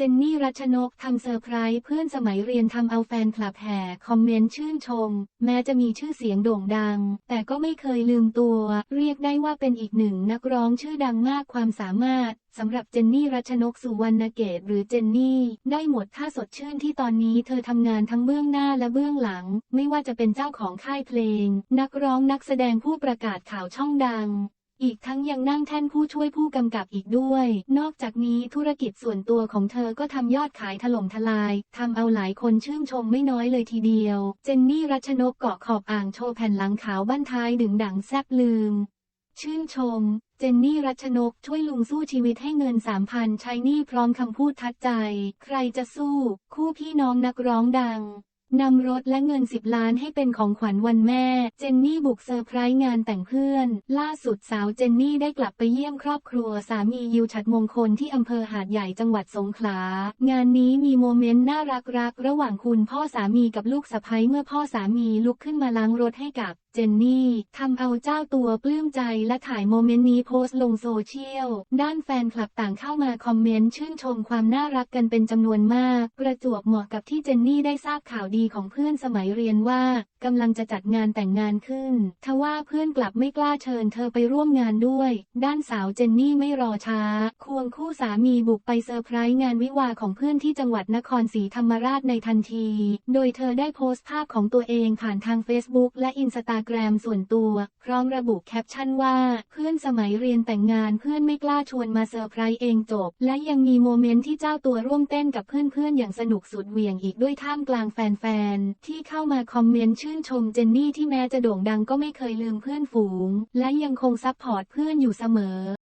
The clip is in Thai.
เจนนี่รัชนกทำเซอร์ไพรส์เพื่อนสมัยเรียนทำเอาแฟนคลับแห่คอมเมนต์ชื่นชม แม้จะมีชื่อเสียงโด่งดัง แต่ก็ไม่เคยลืมตัว เรียกได้ว่าเป็นอีกหนึ่งนักร้องชื่อดังมากความสามารถสำหรับเจนนี่รัชนกสุวรรณเกตหรือเจนนี่ ได้หมดท่าสดชื่นที่ตอนนี้เธอทำงานทั้งเบื้องหน้าและเบื้องหลัง ไม่ว่าจะเป็นเจ้าของค่ายเพลง นักร้องนักแสดงผู้ประกาศข่าวช่องดัง อีกทั้งยังนั่งแท่นผู้ช่วยผู้กำกับอีกด้วย นอกจากนี้ธุรกิจส่วนตัวของเธอก็ทำยอดขายถล่มทลาย ทำเอาหลายคนชื่นชมไม่น้อยเลยทีเดียว เจนนี่รัชนกเกาะขอบอ่างโชว์แผ่นหลังขาวบ้านท้ายดึงดังแซบลืม ชื่นชม เจนนี่รัชนกช่วยลุงสู้ชีวิตให้เงินสามพันใช้หนี่พร้อมคำพูดทัดใจ ใครจะสู้ คู่พี่น้องนักร้องดัง นำรถและเงิน 10 ล้านให้เป็นของขวัญวันแม่ เจนนี่บุกเซอร์ไพรส์งานแต่งเพื่อน ล่าสุดสาวเจนนี่ได้กลับไปเยี่ยมครอบครัวสามียิวฉัดมงคลที่อำเภอหาดใหญ่จังหวัดสงขลา งานนี้มีโมเมนต์น่ารักรักๆระหว่างคุณพ่อสามีกับลูกสะใภ้เมื่อพ่อสามีลุกขึ้นมาล้างรถให้กับเจนนี่ทำเอาเจ้าตัวปลื้มใจและถ่ายโมเมนต์นี้โพสต์ลงโซเชียล ด้านแฟนคลับต่างเข้ามาคอมเมนต์ชื่นชมความน่ารักกันเป็นจำนวนมาก ประจวบเหมาะกับที่เจนนี่ได้ทราบข่าวดีของเพื่อนสมัยเรียนว่ากำลังจะจัดงานแต่งงานขึ้น ทว่าเพื่อนกลับไม่กล้าเชิญเธอไปร่วมงานด้วย ด้านสาวเจนนี่ไม่รอช้า ควงคู่สามีบุกไปเซอร์ไพรส์งานวิวาของเพื่อนที่จังหวัดนครศรีธรรมราชในทันที โดยเธอได้โพสต์ภาพของตัวเองผ่านทาง Facebook และอินสตาแกรมส่วนตัว พร้อมระบุแคปชั่นว่า เพื่อนสมัยเรียนแต่งงานเพื่อนไม่กล้าชวนมาเซอร์ไพรส์เองจบ และยังมีโมเมนต์ที่เจ้าตัวร่วมเต้นกับเพื่อนๆอย่างสนุกสุดเหวี่ยงอีกด้วยท่ามกลางแฟนๆที่เข้ามาคอมเมนต์ชื่นชมเจนนี่ที่แม้จะโด่งดังก็ไม่เคยลืมเพื่อนฝูง และยังคงซัพพอร์ตเพื่อนอยู่เสมอ